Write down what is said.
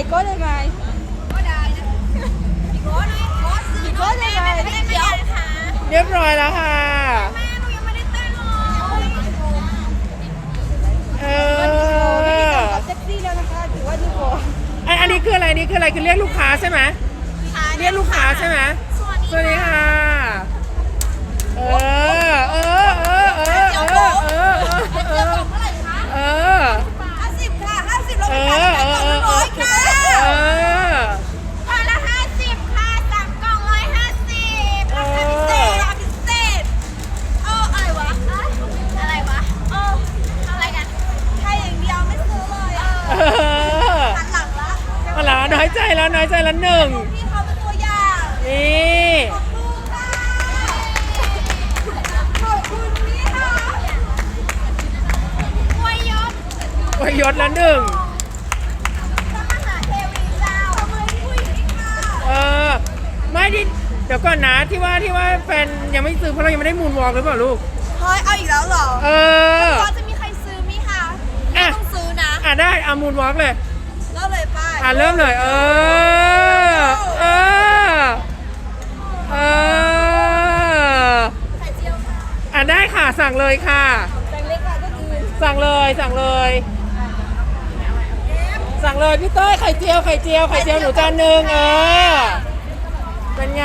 ายก็ได้ไหมก็ได้พี่โก้หน่อยโก้ซื้อโก้ได้ไหมเดี๋ยวเรียบร้อยแล้วค่ะเออเซ็ดีแล้วนะคะถือว่าพี่โก้อันนี้คืออะไรนี่คืออะไรคือเรียกลูกค้าใช่ไหมเรียกลูกค้าใช่ไหมสวัสดีค่ะ น้อยใจแล้วน้อยใจแล้วหนึ่งพี่เขาเป็นตัวอย่างนี่ขอบคุณค่ะขอบคุณพี่ค่ะอวยยศวายศแล้วหนึ่งพระมหาเทวีเจ้าทำไมคุยนี่ค่ะเออไม่ดิเดี๋ยวก่อนนะที่ว่าที่ว่าแฟนยังไม่ซื้อเพราะเรายังไม่ได้มูนวอล์กหรือเปล่าลูกเฮ้ยเอาอีกแล้วเหรอเออว่าจะมีใครซื้อไหมคะอะไม่ต้องซื้อนะอะได้เอามูนวอล์กเลย เริ่มเลยป้ายอะเริ่มเลยเออเออเออไข่เจียวค่ะอะได้ค่ะสั่งเลยค่ะแบงเล็กค่ะก็คือสั่งเลยสั่งเลยสั่งเลยพี่เต้ยไข่เจียวไข่เจียวไข่เจียวหนูจานหนึ่งเออเป็นไง